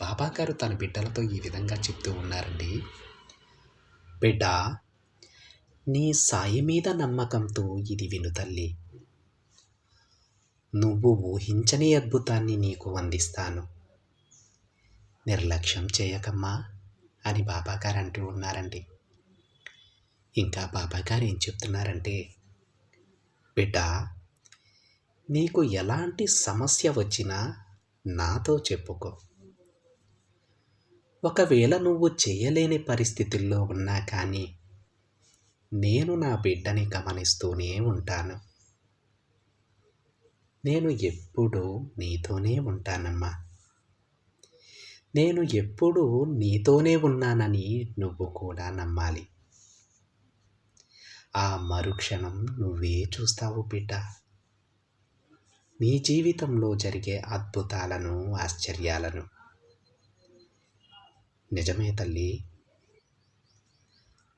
బాబా గారు తన బిడ్డలతో ఈ విధంగా చెప్తూ ఉన్నారండి. బిడ్డ నీ సాయి మీద నమ్మకంతో ఇది విను తల్లి. నువ్వు ఊహించని అద్భుతాన్ని నీకు అందిస్తాను. నిర్లక్ష్యం చేయకమ్మా అని బాబాగారు అంటూ ఉన్నారండి. ఇంకా బాబాగారు ఏం చెప్తున్నారంటే బిడ్డ నీకు ఎలాంటి సమస్య వచ్చినా నాతో చెప్పుకో. ఒకవేళ నువ్వు చేయలేని పరిస్థితుల్లో ఉన్నా కానీ నేను నా బిడ్డని గమనిస్తూనే ఉంటాను. నేను ఎప్పుడూ నీతోనే ఉంటానమ్మా. నేను ఎప్పుడూ నీతోనే ఉన్నానని నువ్వు కూడా నమ్మాలి. ఆ మరుక్షణం నువ్వే చూస్తావు బిడ్డ. నీ జీవితంలో జరిగే అద్భుతాలను ఆశ్చర్యాలను నిజమే తల్లి.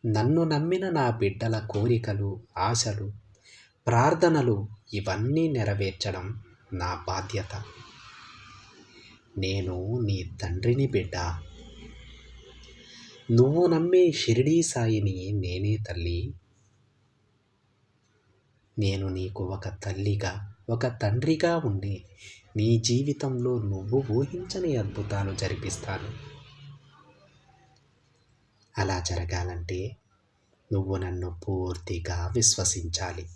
నన్ను నమ్మిన నా బిడ్డల కోరికలు ఆశలు ప్రార్థనలు ఇవన్నీ నెరవేర్చడం నా బాధ్యత. నేను నీ తండ్రిని బిడ్డ. నువ్వు నమ్మే షిరిడీ సాయిని నేనే తల్లి. నేను నీకు ఒక తల్లిగా ఒక తండ్రిగా ఉండి నీ జీవితంలో నువ్వు ఊహించని అద్భుతాలు జరిపిస్తాను. అలా జరగాలంటే నువ్వు నన్ను పూర్తిగా విశ్వసించాలి.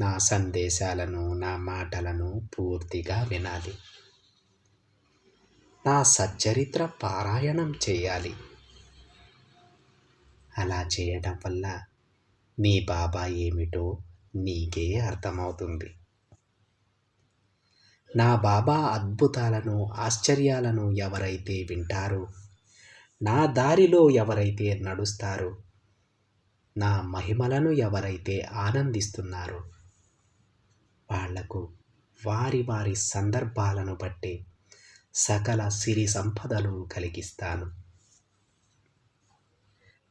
నా సందేశాలను నా మాటలను పూర్తిగా వినాలి. నా సచ్చరిత్ర పారాయణం చేయాలి. అలా చేయడం వల్ల నీ బాబా ఏమిటో నీకే అర్థమవుతుంది. నా బాబా అద్భుతాలను ఆశ్చర్యాలను ఎవరైతే వింటారో నా దారిలో ఎవరైతే నడుస్తారో నా మహిమలను ఎవరైతే ఆనందిస్తున్నారో వాళ్ళకు వారి వారి సందర్భాలను బట్టి సకల సిరి సంపదలు కలిగిస్తాను.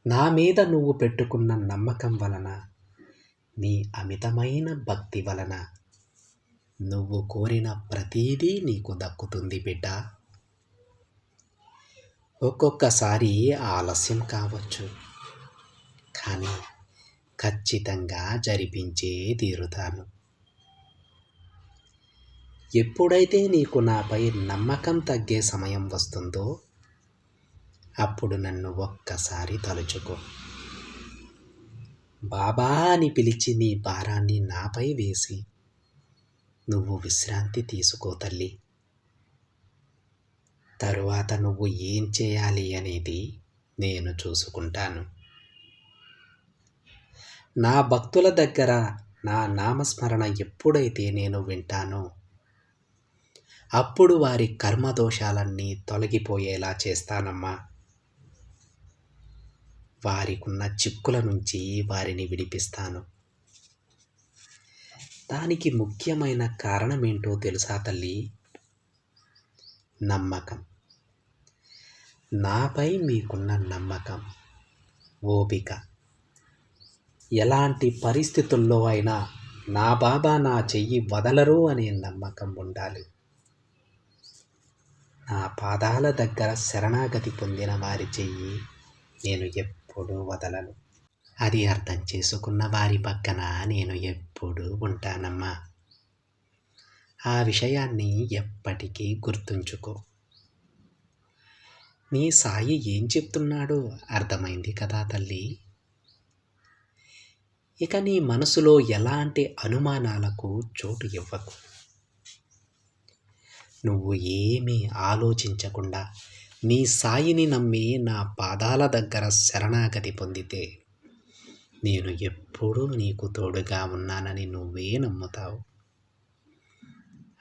నా మీద నువ్వు పెట్టుకున్న నమ్మకం వలన నీ అమితమైన భక్తి వలన నువ్వు కోరిన ప్రతీదీ నీకు దక్కుతుంది బిడ్డ. ఒక్కొక్కసారి ఆలస్యం కావచ్చు. కానీ ఖచ్చితంగా జరిపించే తీరుతాను. ఎప్పుడైతే నీకు నాపై నమ్మకం తగ్గే సమయం వస్తుందో అప్పుడు నన్ను ఒక్కసారి తలుచుకో. బాబా అని పిలిచి నీ భారాన్ని నాపై వేసి నువ్వు విశ్రాంతి తీసుకో తల్లి. తరువాత నువ్వు ఏం చేయాలి అనేది నేను చూసుకుంటాను. నా భక్తుల దగ్గర నా నామస్మరణ ఎప్పుడైతే నేను వింటానో అప్పుడు వారి కర్మదోషాలన్నీ తొలగిపోయేలా చేస్తానమ్మా. వారికున్న చిక్కుల నుంచి వారిని విడిపిస్తాను. దానికి ముఖ్యమైన కారణమేంటో తెలుసా తల్లి? నమ్మకం. నాపై మీకున్న నమ్మకం ఓపిక. ఎలాంటి పరిస్థితుల్లో అయినా నా బాబా నా చెయ్యి వదలరు అనే నమ్మకం ఉండాలి. నా పాదాల దగ్గర శరణాగతి పొందిన వారి చెయ్యి నేను ఎప్పుడూ వదలను. అది అర్థం చేసుకున్న వారి పక్కన నేను ఎప్పుడూ ఉంటానమ్మా. ఆ విషయాన్ని ఎప్పటికీ గుర్తుంచుకో. నీ సాయి ఏం చెప్తున్నాడో అర్థమైంది కదా తల్లి? ఇక నీ మనసులో ఎలాంటి అనుమానాలకు చోటు ఇవ్వకు. నువ్వు ఏమీ ఆలోచించకుండా నీ సాయిని నమ్మి నా పాదాల దగ్గర శరణాగతి పొందితే నేను ఎప్పుడూ నీకు తోడుగా ఉన్నానని నువ్వే నమ్ముతావు.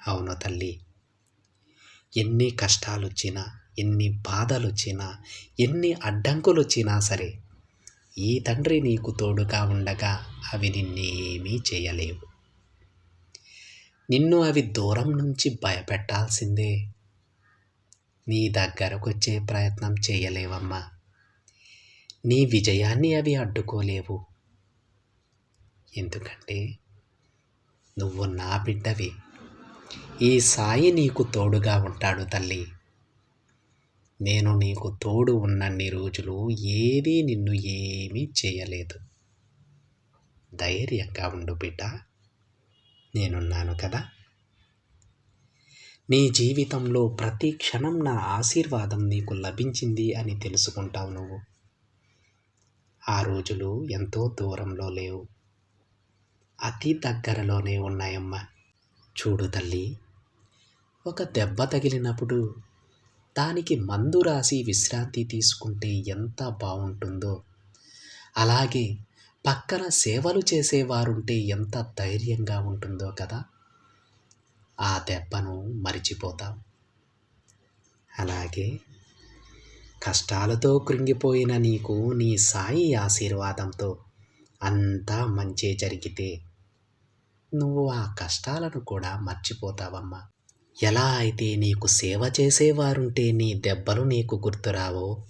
అవును తల్లి. ఎన్ని కష్టాలు వచ్చినా ఎన్ని బాధలు వచ్చినా ఎన్ని అడ్డంకులు వచ్చినా సరే ఈ తండ్రి నీకు తోడుగా ఉండగా అవి నిన్నేమీ చేయలేవు. నిన్ను అవి దూరం నుంచి భయపెట్టాల్సిందే. నీ దగ్గరకు వచ్చే ప్రయత్నం చేయలేవమ్మా. నీ విజయాన్ని అవి అడ్డుకోలేవు. ఎందుకంటే నువ్వు నా బిడ్డవి. ఈ సాయి నీకు తోడుగా ఉంటాడు తల్లి. నేను నీకు తోడు ఉన్నన్ని రోజులు ఏదీ నిన్ను ఏమీ చేయలేదు. ధైర్యంగా ఉండు బిడ్డ. నేనున్నాను కదా. నీ జీవితంలో ప్రతి క్షణం నా ఆశీర్వాదం నీకు లభించింది అని తెలుసుకుంటావు నువ్వు. ఆ రోజులు ఎంతో దూరంలో లేవు. అతి దగ్గరలోనే ఉన్నాయమ్మా. చూడు తల్లి ఒక దెబ్బ తగిలినప్పుడు దానికి మందు రాసి విశ్రాంతి తీసుకుంటే ఎంత బాగుంటుందో అలాగే పక్కన సేవలు చేసేవారుంటే ఎంత ధైర్యంగా ఉంటుందో కదా. ఆ దెబ్బను మరిచిపోతాం. అలాగే కష్టాలతో కృంగిపోయిన నీకు నీ సాయి ఆశీర్వాదంతో అంతా మంచి జరిగితే నువ్వు ఆ కష్టాలను కూడా మర్చిపోతావమ్మా. ఎలా అయితే నీకు సేవ చేసేవారుంటే నీ దెబ్బలు నీకు గుర్తురావో?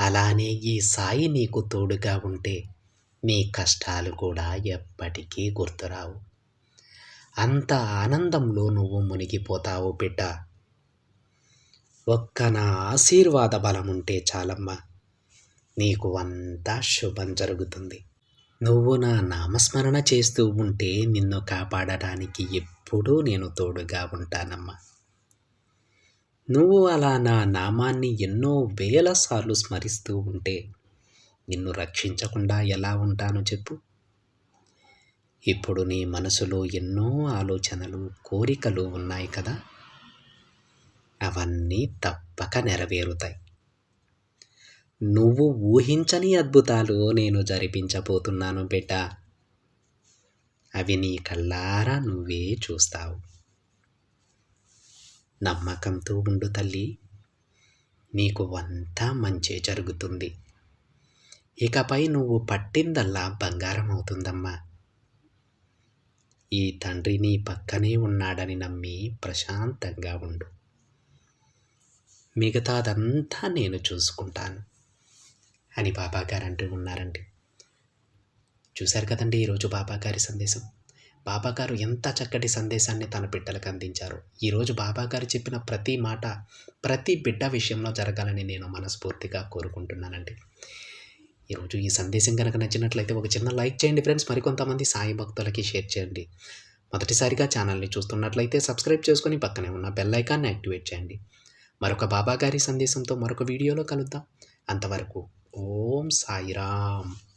అలానే ఈ సాయి నీకు తోడుగా ఉంటే నీ కష్టాలు కూడా ఎప్పటికీ గుర్తురావు. అంత ఆనందంలో నువ్వు మునిగిపోతావు బిడ్డ. ఒక్క నా ఆశీర్వాద బలం ఉంటే చాలమ్మా. నీకు అంతా శుభం జరుగుతుంది. నువ్వు నా నామస్మరణ చేస్తూ ఉంటే నిన్ను కాపాడడానికి ఎప్పుడూ నేను తోడుగా ఉంటానమ్మా. నువ్వు అలా నా నామాన్ని ఎన్నో వేల సార్లు స్మరిస్తూ ఉంటే నిన్ను రక్షించకుండా ఎలా ఉంటాను చెప్పు. ఇప్పుడు నీ మనసులో ఎన్నో ఆలోచనలు కోరికలు ఉన్నాయి కదా? అవన్నీ తప్పక నెరవేరుతాయి. నువ్వు ఊహించని అద్భుతాలు నేను జరిపించబోతున్నాను బిడ్డ. అవి నీ కళ్ళారా నువ్వే చూస్తావు. నమ్మకంతో ఉండు తల్లి నీకు అంతా మంచే జరుగుతుంది. ఇకపై నువ్వు పట్టిందల్లా బంగారం అవుతుందమ్మా ఈ తండ్రి నీ పక్కనే ఉన్నాడని నమ్మి ప్రశాంతంగా ఉండు. మిగతాదంతా నేను చూసుకుంటాను అని బాబాగారు అంటూ ఉన్నారండి. చూశారు కదండి ఈరోజు బాబాగారి సందేశం. బాబాగారు ఎంత చక్కటి సందేశాన్ని తన బిడ్డలకు అందించారు. ఈరోజు బాబాగారు చెప్పిన ప్రతి మాట ప్రతి బిడ్డ విషయంలో జరగాలని నేను మనస్ఫూర్తిగా కోరుకుంటున్నానండి. ఈరోజు ఈ సందేశం కనుక నచ్చినట్లయితే ఒక చిన్న లైక్ చేయండి ఫ్రెండ్స్. మరికొంతమంది సాయి భక్తులకి షేర్ చేయండి. మొదటిసారిగా ఛానల్ని చూస్తున్నట్లయితే సబ్స్క్రైబ్ చేసుకొని పక్కనే ఉన్న బెల్ ఐకాన్ని యాక్టివేట్ చేయండి. మరొక బాబా గారి సందేశంతో మరొక వీడియోలో కలుద్దాం. అంతవరకు ఓం సాయిరామ్.